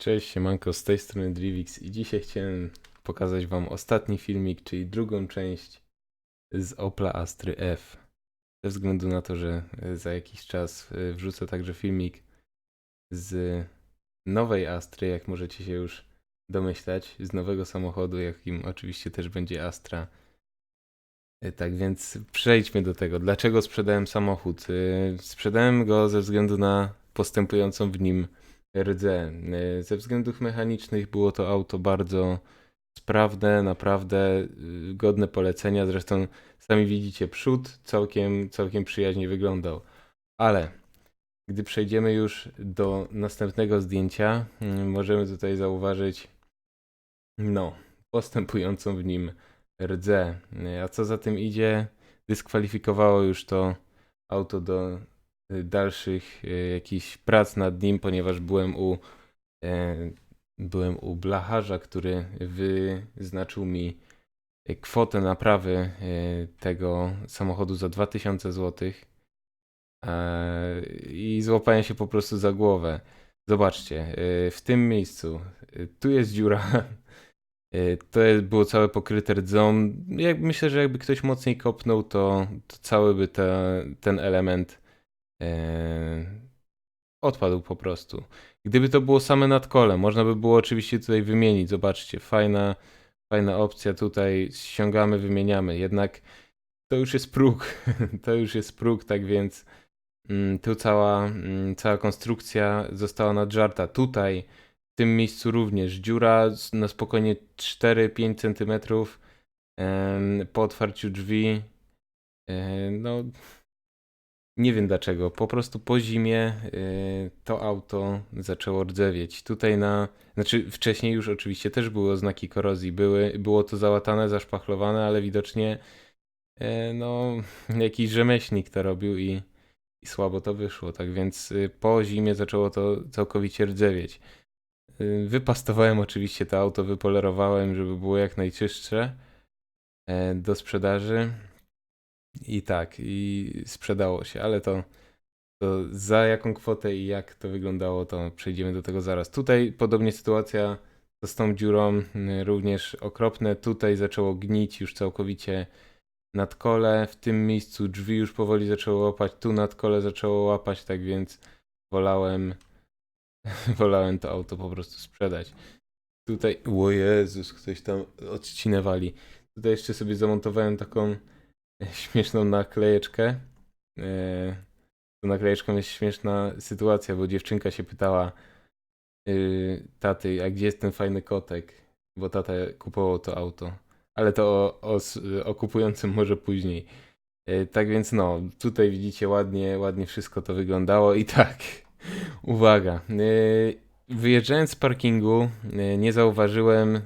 Cześć, siemanko, z tej strony Drivix i dzisiaj chciałem pokazać wam ostatni filmik, czyli drugą część z Opla Astry F. Ze względu na to, że e, za jakiś czas e, wrzucę także filmik z nowej Astry, jak możecie się już domyślać, z nowego samochodu, jakim oczywiście też będzie Astra. E, Tak więc przejdźmy do tego. Dlaczego sprzedałem samochód? Sprzedałem go ze względu na postępującą w nim rdze. E, Ze względów mechanicznych było to auto bardzo sprawne, naprawdę y, godne polecenia. Zresztą sami widzicie, przód całkiem, całkiem przyjaźnie wyglądał. Ale gdy przejdziemy już do następnego zdjęcia, mm, możemy tutaj zauważyć no, postępującą w nim rdze. A co za tym idzie, dyskwalifikowało już to auto do dalszych y, jakichś prac nad nim, ponieważ byłem u e, byłem u blacharza, który wyznaczył mi e, kwotę naprawy e, tego samochodu za 2000 zł e, i złapałem się po prostu za głowę. Zobaczcie, e, w tym miejscu, e, tu jest dziura, e, to było całe pokryte rdzą. Jak, myślę, że jakby ktoś mocniej kopnął, to, to cały by te, ten element e, odpadł po prostu. Gdyby to było same nadkole, można by było oczywiście tutaj wymienić. Zobaczcie, fajna, fajna opcja tutaj. Ściągamy, wymieniamy. Jednak to już jest próg. to już jest próg, tak więc mm, tu cała, mm, cała konstrukcja została nadżarta. Tutaj, w tym miejscu również dziura na spokojnie 4-5 cm po otwarciu drzwi. No, nie wiem dlaczego. Po prostu po zimie y, to auto zaczęło rdzewieć. Tutaj na. Znaczy, wcześniej już oczywiście też były oznaki korozji. Były, było to załatane, zaszpachlowane, ale widocznie y, no, jakiś rzemieślnik to robił i, i słabo to wyszło. Tak więc y, po zimie zaczęło to całkowicie rdzewieć. Wypastowałem oczywiście to auto, wypolerowałem, żeby było jak najczystsze e, do sprzedaży. I tak, i sprzedało się, ale to, to za jaką kwotę i jak to wyglądało, to przejdziemy do tego zaraz. Tutaj podobnie sytuacja z tą dziurą, y, również okropne. Tutaj zaczęło gnić już całkowicie nadkole. W tym miejscu drzwi już powoli zaczęło łapać, tu nadkole zaczęło łapać, tak więc wolałem, wolałem to auto po prostu sprzedać. Tutaj, o Jezus, ktoś tam odcinę wali. Tutaj jeszcze sobie zamontowałem taką śmieszną naklejeczkę. E, tą naklejeczką jest śmieszna sytuacja, bo dziewczynka się pytała y, taty, a gdzie jest ten fajny kotek? Bo tata kupował to auto. Ale to o, o, o kupującym może później. E, Tak więc no, tutaj widzicie ładnie, ładnie wszystko to wyglądało i tak, uwaga. e, Wyjeżdżając z parkingu, e, nie zauważyłem e,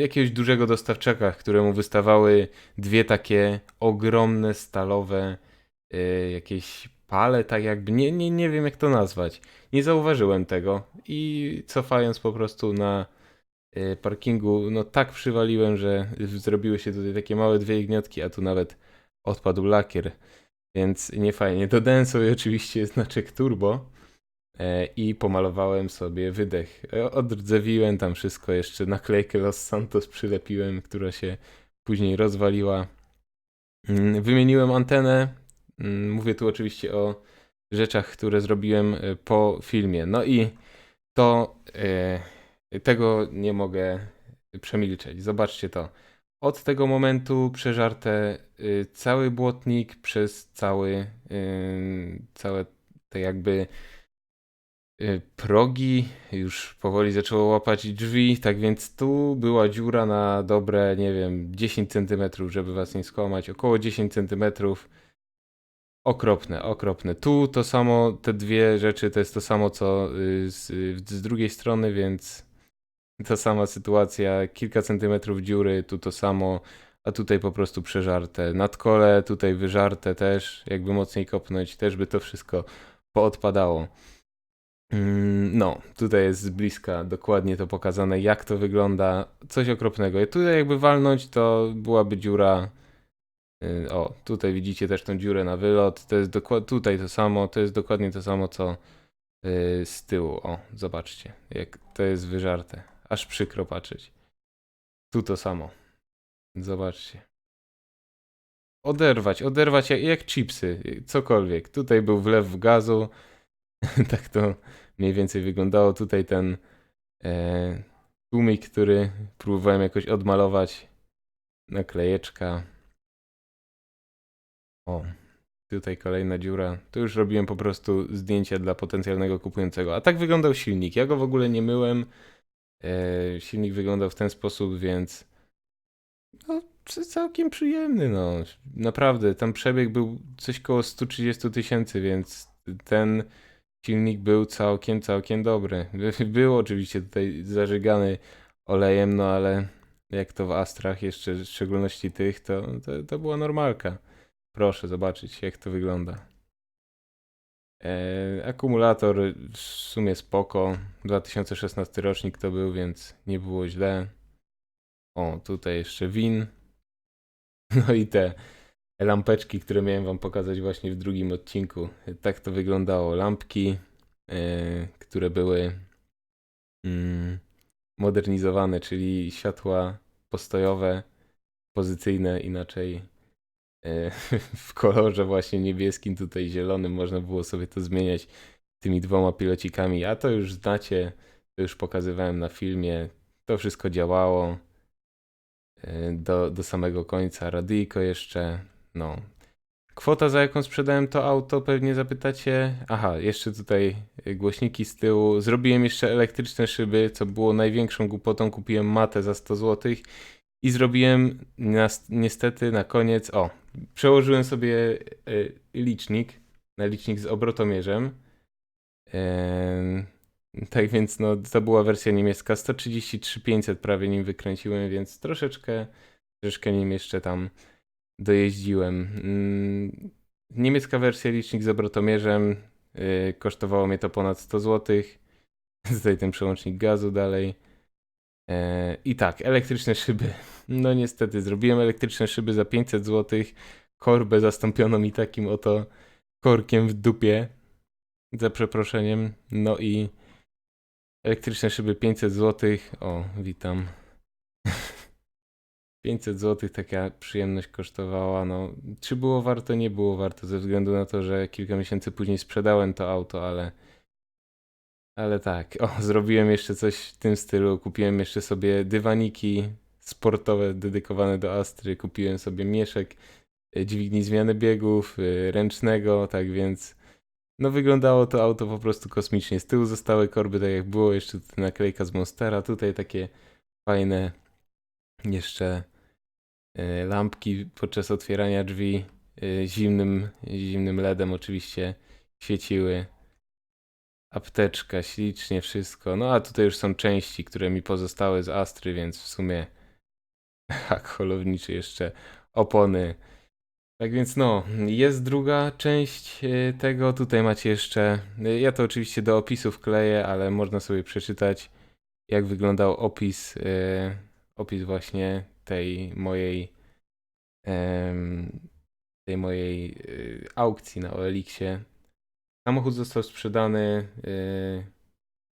jakiegoś dużego dostawczaka, któremu wystawały dwie takie ogromne stalowe e, jakieś pale, tak jakby, nie, nie, nie wiem jak to nazwać. Nie zauważyłem tego i cofając po prostu na parkingu, no tak przywaliłem, że zrobiły się tutaj takie małe dwie gniotki, a tu nawet odpadł lakier, więc nie fajnie. Dodałem sobie oczywiście znaczek turbo i pomalowałem sobie wydech. E, Odrdzewiłem tam wszystko, jeszcze naklejkę Los Santos przylepiłem, która się później rozwaliła. Mm, Wymieniłem antenę. Mm, Mówię tu oczywiście o rzeczach, które zrobiłem e, po filmie. No i to e, tego nie mogę przemilczeć. Zobaczcie to. Od tego momentu przeżarte cały błotnik przez cały, całe te jakby progi, już powoli zaczęło łapać drzwi, tak więc tu była dziura na dobre, nie wiem, 10 cm, żeby was nie skłamać, około 10 cm. Okropne, okropne. Tu to samo, te dwie rzeczy to jest to samo co y, z, z drugiej strony, więc ta sama sytuacja, kilka centymetrów dziury, tu to samo, a tutaj po prostu przeżarte. Nadkole, tutaj wyżarte też, jakby mocniej kopnąć, też by to wszystko poodpadało. Mm, No, tutaj jest z bliska dokładnie to pokazane, jak to wygląda. Coś okropnego. Tutaj jakby walnąć, to byłaby dziura. y, O, tutaj widzicie też tą dziurę na wylot. To jest dokładnie tutaj to samo, to jest dokładnie to samo, co yy, z tyłu. O, zobaczcie, jak to jest wyżarte. Aż przykro patrzeć. Tu to samo. Zobaczcie. Oderwać, oderwać jak, jak chipsy, cokolwiek. Tutaj był wlew gazu. tak to mniej więcej wyglądało. Tutaj ten e, tłumik, który próbowałem jakoś odmalować. Naklejeczka. O, tutaj kolejna dziura. Tu już robiłem po prostu zdjęcia dla potencjalnego kupującego. A tak wyglądał silnik. Ja go w ogóle nie myłem. E, silnik wyglądał w ten sposób, więc no, całkiem przyjemny, no. Naprawdę, tam przebieg był coś koło 130 tysięcy, więc ten silnik był całkiem, całkiem dobry. Był oczywiście tutaj zażygany olejem, no ale jak to w Astrach, jeszcze w szczególności tych, to, to, to była normalka. Proszę zobaczyć, jak to wygląda. E, akumulator w sumie spoko. 2016 rocznik to był, więc nie było źle. O, tutaj jeszcze win. No i te lampeczki, które miałem wam pokazać właśnie w drugim odcinku. Tak to wyglądało. Lampki, e, które były mm, modernizowane, czyli światła postojowe, pozycyjne, inaczej e, w kolorze właśnie niebieskim, tutaj zielonym. Można było sobie to zmieniać tymi dwoma pilocikami. A to już znacie, to już pokazywałem na filmie. To wszystko działało e, do, do samego końca. Radyjko jeszcze, no. Kwota, za jaką sprzedałem to auto, pewnie zapytacie. Aha, jeszcze tutaj y, głośniki z tyłu. Zrobiłem jeszcze elektryczne szyby, co było największą głupotą. Kupiłem matę za 100 zł i zrobiłem niestety na koniec. O, przełożyłem sobie y, licznik na licznik z obrotomierzem. Em, tak więc no, to była wersja niemiecka. 133 500 prawie nim wykręciłem, więc troszeczkę, troszeczkę nim jeszcze tam dojeździłem. Mm, Niemiecka wersja licznik z obrotomierzem. Yy, kosztowało mnie to ponad 100 zł. Tutaj ten przełącznik gazu dalej. E, I tak, elektryczne szyby. No niestety, zrobiłem elektryczne szyby za 500 zł. Korbę zastąpiono mi takim oto korkiem w dupie. Za przeproszeniem. No i elektryczne szyby 500 zł. O, witam. 500 zł taka przyjemność kosztowała. No, czy było warto? Nie było warto, ze względu na to, że kilka miesięcy później sprzedałem to auto, ale. Ale tak, o, zrobiłem jeszcze coś w tym stylu. Kupiłem jeszcze sobie dywaniki sportowe dedykowane do Astry. Kupiłem sobie mieszek e, dźwigni zmiany biegów, e, ręcznego, tak więc. No, wyglądało to auto po prostu kosmicznie. Z tyłu zostały korby, tak jak było. Jeszcze naklejka z Monstera. Tutaj takie fajne jeszcze e, lampki podczas otwierania drzwi e, zimnym, zimnym LEDem oczywiście świeciły. Apteczka, ślicznie wszystko. No a tutaj już są części, które mi pozostały z Astry, więc w sumie hak holowniczy jeszcze, opony. Tak więc no, jest druga część e, tego. Tutaj macie jeszcze, ja to oczywiście do opisów kleję, ale można sobie przeczytać jak wyglądał opis, opis właśnie tej mojej tej mojej y, aukcji na OLX-ie. Samochód został sprzedany y,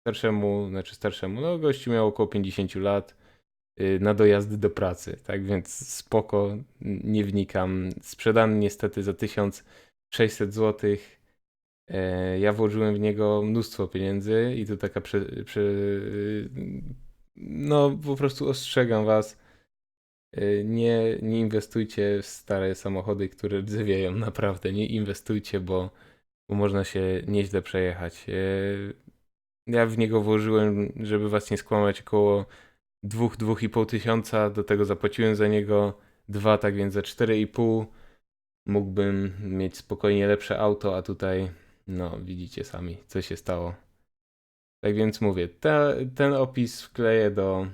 starszemu, znaczy starszemu, no gościu miał około 50 lat y, na dojazdy do pracy, tak więc spoko, nie wnikam. Sprzedany niestety za 1600 zł. E, Ja włożyłem w niego mnóstwo pieniędzy i to taka prze, prze, no po prostu ostrzegam was, e, nie, nie inwestujcie w stare samochody, które rdzewieją, naprawdę, nie inwestujcie, bo, bo można się nieźle przejechać. E, Ja w niego włożyłem, żeby was nie skłamać, około 2-2,5 tysiąca, do tego zapłaciłem za niego 2, tak więc za 4,5 mógłbym mieć spokojnie lepsze auto, a tutaj no, widzicie sami, co się stało. Tak więc mówię, te, ten opis wkleję do,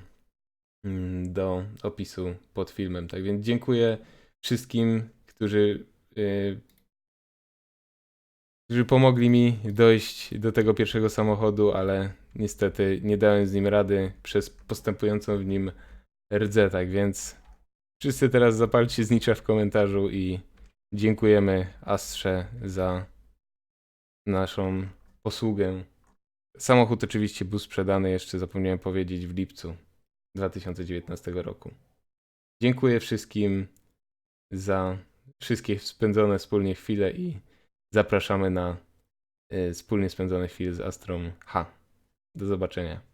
mm, do opisu pod filmem. Tak więc dziękuję wszystkim, którzy, yy, którzy pomogli mi dojść do tego pierwszego samochodu, ale niestety nie dałem z nim rady przez postępującą w nim rdze. Tak więc wszyscy teraz zapalcie znicza w komentarzu i dziękujemy Astrze za naszą posługę samochód oczywiście był sprzedany jeszcze, zapomniałem powiedzieć, w lipcu 2019 roku. Dziękuję wszystkim za wszystkie spędzone wspólnie chwile i zapraszamy na y, wspólnie spędzone chwile z Astrą H. Do zobaczenia.